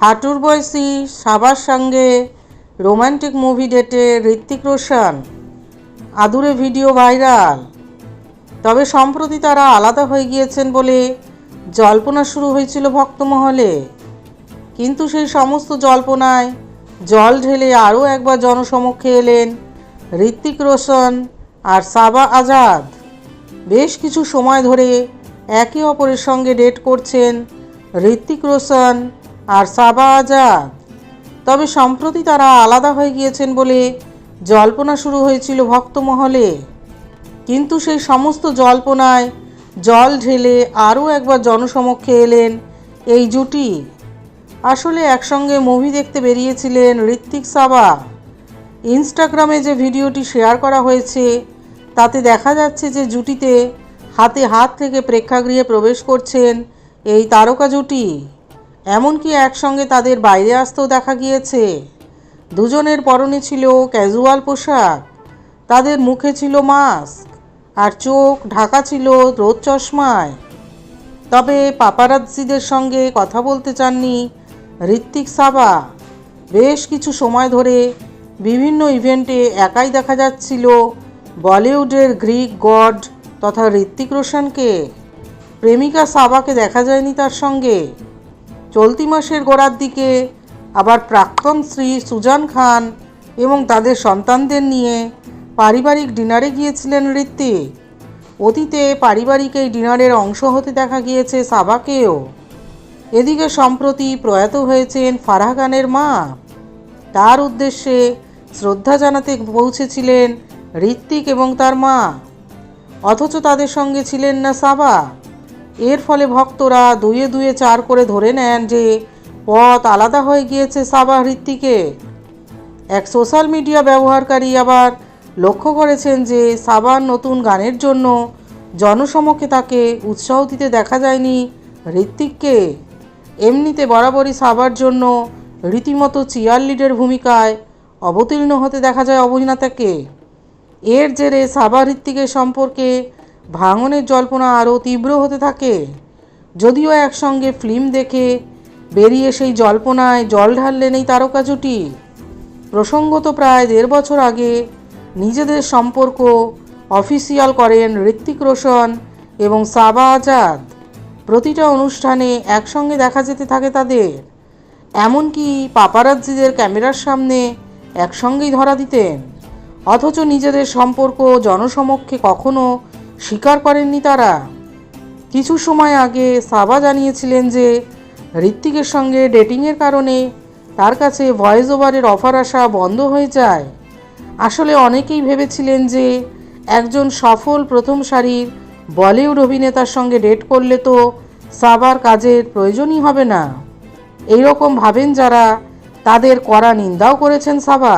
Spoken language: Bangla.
হাঁটুর বয়সী সাবার সঙ্গে রোমান্টিক মুভি ডেটে ঋত্বিক রোশন। আদুরে ভিডিও ভাইরাল। তবে সম্প্রতি তারা আলাদা হয়ে গিয়েছেন বলে জল্পনা শুরু হয়েছিল ভক্তমহলে। কিন্তু সেই সমস্ত জল্পনায় জল ঢেলে আরও একবার জনসমক্ষে এলেন ঋত্বিক রোশন আর সাবা আজাদ। বেশ কিছু সময় ধরে একে অপরের সঙ্গে ডেট করছেন ঋত্বিক রোশন আর সাবা আজাদ তবে সম্প্রতি তারা আলাদা হয়ে গিয়েছেন বলে জল্পনা শুরু হয়েছিল ভক্তমহলে। কিন্তু সেই সমস্ত জল্পনায় জল ঢেলে আরও একবার জনসমক্ষে এলেন এই জুটি। আসলে একসঙ্গে মুভি দেখতে বেরিয়েছিলেন ঋত্বিক সাবা। ইনস্টাগ্রামে যে ভিডিওটি শেয়ার করা হয়েছে, তাতে দেখা যাচ্ছে যে জুটিতে হাতে হাত থেকে প্রেক্ষাগৃহে প্রবেশ করছেন এই তারকা জুটি। এমনকি একসঙ্গে তাদের বাইরে আসতেও দেখা গিয়েছে। দুজনের পরনে ছিল ক্যাজুয়াল পোশাক, তাদের মুখে ছিল মাস্ক, আর চোখ ঢাকা ছিল রোদ চশমায়। তবে পাপারাজ্জিদের সঙ্গে কথা বলতে চাননি ঋত্বিক সাবা। বেশ কিছু সময় ধরে বিভিন্ন ইভেন্টে একাই দেখা যাচ্ছিল বলিউডের গ্রিক গড তথা ঋত্বিক রোশনকে। প্রেমিকা সাবাকে দেখা যায়নি তার সঙ্গে। চলতি মাসের গোড়ার দিকে আবার প্রাক্তন স্ত্রী সুজান খান এবং তাদের সন্তানদের নিয়ে পারিবারিক ডিনারে গিয়েছিলেন ঋত্বিক। অতীতে পারিবারিক এই ডিনারের অংশ হতে দেখা গিয়েছে সাবাকেও। এদিকে সম্প্রতি প্রয়াত হয়েছেন ফারাহ খানের মা। তার উদ্দেশ্যে শ্রদ্ধা জানাতে পৌঁছেছিলেন ঋত্বিক এবং তার মা। অথচ তাদের সঙ্গে ছিলেন না সাবা। এর ফলে ভক্তরা দুয়ে দুয়ে চার করে ধরে নেন যে পথ আলাদা হয়ে গিয়েছে সাবা ঋত্বিকে এক সোশ্যাল মিডিয়া ব্যবহারকারী আবার লক্ষ্য করেছেন যে সাবার নতুন গানের জন্য জনসমক্ষে তাকে উৎসাহ দিতে দেখা যায়নি ঋত্বিককে এমনিতে বরাবরই সাবার জন্য রীতিমতো চিয়ার লিডের ভূমিকায় অবতীর্ণ হতে দেখা যায় অভিনেতাকে। এর জেরে সাবা ঋত্বিকের সম্পর্কে ভাঙনের জল্পনা আরও তীব্র হতে থাকে। যদিও একসঙ্গে ফিল্ম দেখে বেরিয়ে সেই জল্পনায় জল ঢাললেন এই তারকা জুটি। প্রসঙ্গত প্রায় দেড় বছর আগে নিজেদের সম্পর্ক অফিসিয়াল করেন ঋত্বিক রোশন এবং সাবা আজাদ। প্রতিটা অনুষ্ঠানে একসঙ্গে দেখা যেতে থাকে তাদের। এমনকি পাপারাজ্জিদের ক্যামেরার সামনে একসঙ্গেই ধরা দিতেন। অথচ নিজেদের সম্পর্ক জনসমক্ষে কখনো স্বীকার করেননি তারা। কিছু সময় আগে সাবা জানিয়েছিলেন যে ঋত্বিকের সঙ্গে ডেটিংয়ের কারণে তার কাছে ভয়েস ওভারের অফার আসা বন্ধ হয়ে যায়। আসলে অনেকেই ভেবেছিলেন যে একজন সফল প্রথম সারির বলিউড অভিনেতার সঙ্গে ডেট করলে তো সাবার কাজের প্রয়োজনই হবে না। এই রকম ভাবেন যারা, তাদের কড়া নিন্দাও করেছেন সাবা